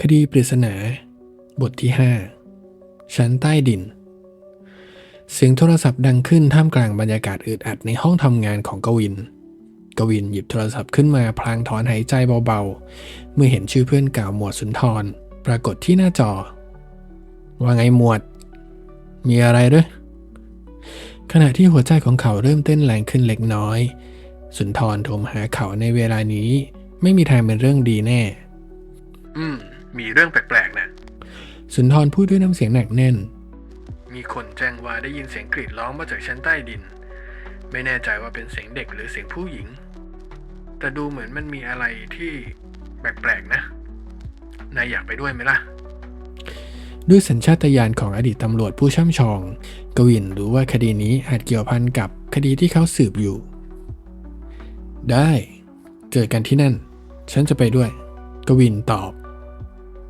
คดีปริศนา บทที่ 5 ชั้นใต้ดิน เสียงโทรศัพท์ดังขึ้นท่ามกลางบรรยากาศอึดอัดในห้องทำงานของกวิน กวินหยิบโทรศัพท์ขึ้นมาพลางถอนหายใจเบาๆ เมื่อเห็นชื่อเพื่อนเก่าหมวดสุนทร ปรากฏที่หน้าจอ ว่าไงหมวด มีอะไรหรือขณะที่หัวใจของเขาเริ่มเต้นแรงขึ้นเล็กน้อย สุนทรโทรมาหาเขาในเวลานี้ ไม่มีทางเป็นเรื่องดีแน่ อืม มีเรื่องแปลกๆนะสุนทรพูดด้วยน้ำเสียงหนักแน่น มีคนแจ้งว่าได้ยินเสียงกรีดร้องมาจากชั้นใต้ดิน ไม่แน่ใจว่าเป็นเสียงเด็กหรือเสียงผู้หญิง แต่ดูเหมือนมันมีอะไรที่แปลกๆนะ นายอยากไปด้วยไหมล่ะ ด้วยสัญชาตญาณของอดีตตำรวจผู้ช่ำชอง กวินรู้ว่าคดีนี้อาจเกี่ยวพันกับคดีที่เขาสืบอยู่ ได้ เจอกันที่นั่น ฉันจะไปด้วย กวินตอบ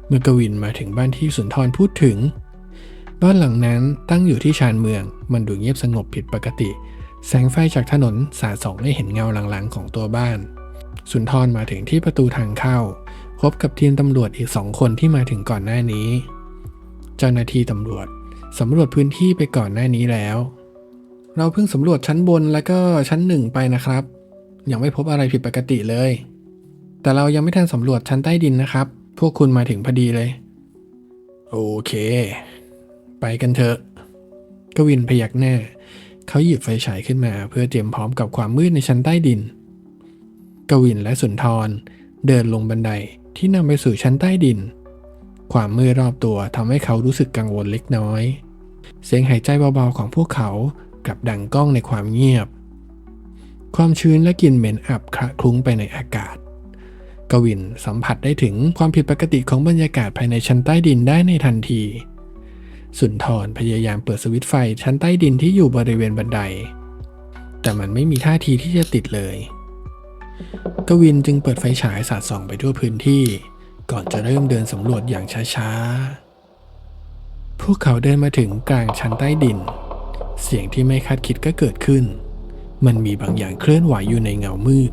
เมื่อกวินมาถึงบ้านที่สุนทรพูดถึง บ้านหลังนั้นตั้งอยู่ที่ชานเมือง มันดูเงียบสงบผิดปกติ แสงไฟจากถนนสาดส่องให้เห็นเงาหลังๆของตัวบ้าน สุนทรมาถึงที่ประตูทางเข้า พบกับทีมตำรวจอีกสองคนที่มาถึงก่อนหน้านี้ เจ้าหน้าที่ตำรวจสำรวจพื้นที่ไปก่อนหน้านี้แล้ว เราเพิ่งสำรวจชั้นบนแล้วก็ชั้นหนึ่งไปนะครับ ยังไม่พบอะไรผิดปกติเลย แต่เรายังไม่ทันสำรวจชั้นใต้ดินนะครับ พวกคุณมาถึงพอดีเลย โอเค ไปกันเถอะ กวินพยักหน้า เขาหยิบไฟฉายขึ้นมาเพื่อเตรียมพร้อมกับความมืดในชั้นใต้ดิน กวินและสุนทร เดินลงบันไดที่นำไปสู่ชั้นใต้ดิน ความมืดรอบตัวทำให้เขารู้สึกกังวลเล็กน้อย เสียงหายใจเบาๆของพวกเขากลับดังก้องในความเงียบ ความชื้นและกลิ่นเหม็นอับคละคลุ้งไปในอากาศ กวินสัมผัสได้ถึงความผิดปกติของบรรยากาศภายในชั้นใต้ดินได้ในทันที สุนทรพยายามเปิดสวิตช์ไฟชั้นใต้ดินที่อยู่บริเวณบันได แต่มันไม่มีท่าทีที่จะติดเลย กวินจึงเปิดไฟฉายสาดส่องไปทั่วพื้นที่ ก่อนจะเริ่มเดินสำรวจอย่างช้าๆ พวกเขาเดินมาถึงกลางชั้นใต้ดิน เสียงที่ไม่คาดคิดก็เกิดขึ้น มันมีบางอย่างเคลื่อนไหวอยู่ในเงามืด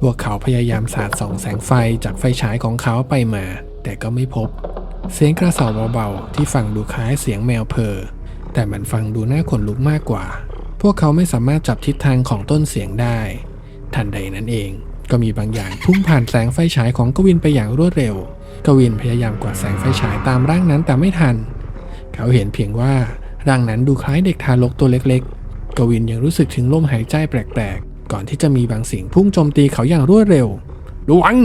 พวกเขาพยายามสาดส่องแสงไฟจากไฟฉายของเขาไปมา แต่ก็ไม่พบ เสียงกระเสาเบาๆที่ฟังดูคล้ายเสียงแมวเพอแต่มันฟังดูน่าขนลุกมากกว่า พวกเขาไม่สามารถจับทิศทางของต้นเสียงได้ ทันใดนั้นเอง ก็มีบางอย่างพุ่งผ่านแสงไฟฉายของกวินไปอย่างรวดเร็ว กวินพยายามกวาดแสงไฟฉายตามร่างนั้นแต่ไม่ทัน เขาเห็นเพียงว่าร่างนั้นดูคล้ายเด็กทารกตัวเล็ก ๆ กวินยังรู้สึกถึงลมหายใจแปลกๆ ก่อนที่จะมีบางสิ่งพุ่งโจมตีเขาอย่างรวดเร็วระวัง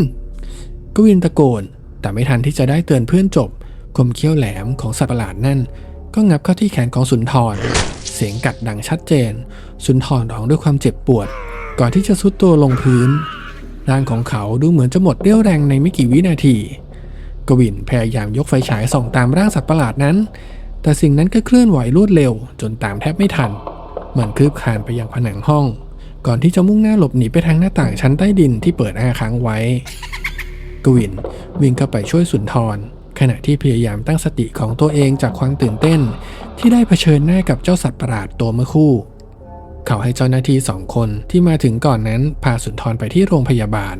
กวินตะโกน แต่ไม่ทันที่จะได้เตือนเพื่อนจบ คมเขี้ยวแหลมของสัตว์ประหลาดนั่น ก็งับเข้าที่แขนของสุนทร เสียงกัดดังชัดเจน สุนทรร้องด้วยความเจ็บปวด ก่อนที่จะซุดตัวลงพื้น ร่างของเขาดูเหมือนจะหมดเรี่ยวแรงในไม่กี่วินาที กวินพยายามยกไฟฉายส่องตามร่างสัตว์ประหลาดนั้น แต่สิ่งนั้นก็เคลื่อนไหวรวดเร็ว จนตามแทบไม่ทัน มันคืบคลานไปยังผนังห้อง ก่อนที่จะมุ่งหน้าหลบหนีไปทางหน้าต่างชั้นใต้ดินที่เปิดอ้าค้างไว้ กวินวิ่งเข้าไปช่วยสุนทร ขณะที่พยายามตั้งสติของตัวเองจากความตื่นเต้น ที่ได้เผชิญหน้ากับเจ้าสัตว์ประหลาดตัวเมื่อคู่ เขาให้เจ้าหน้าที่สองคนที่มาถึงก่อนนั้นพาสุนทรไปที่โรงพยาบาล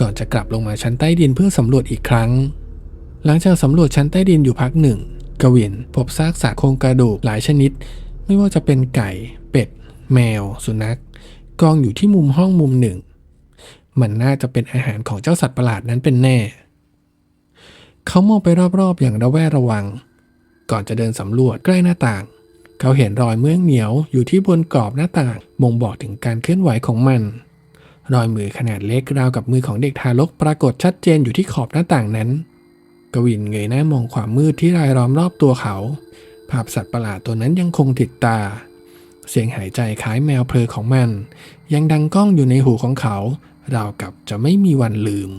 ก่อนจะกลับลงมาชั้นใต้ดินเพื่อสำรวจอีกครั้ง หลังจากสำรวจชั้นใต้ดินอยู่พักหนึ่งกวินพบซากสัตว์โครงกระดูกหลายชนิด ไม่ว่าจะเป็นไก่ เป็ด แมว สุนัข กองอยู่ที่มุมห้องมุมหนึ่ง มันน่าจะเป็นอาหารของเจ้าสัตว์ประหลาดนั้นเป็นแน่ เขามองไปรอบๆอย่างระแวดระวัง ก่อนจะเดินสำรวจใกล้หน้าต่าง เขาเห็นรอยเมือกเหนียวอยู่ที่บนกรอบหน้าต่างบ่งบอกถึงการเคลื่อนไหวของมัน รอยมือขนาดเล็กราวกับมือของเด็กทารกปรากฏชัดเจนอยู่ที่ขอบหน้าต่างนั้นกวินเงยหน้ามองความมืดที่รายล้อมรอบตัวเขา ภาพสัตว์ประหลาดตัวนั้นยังคงติดตา เสียงหายใจคล้ายแมวเพลอของมัน ยังดังก้องอยู่ในหูของเขา ราวกับจะไม่มีวันลืม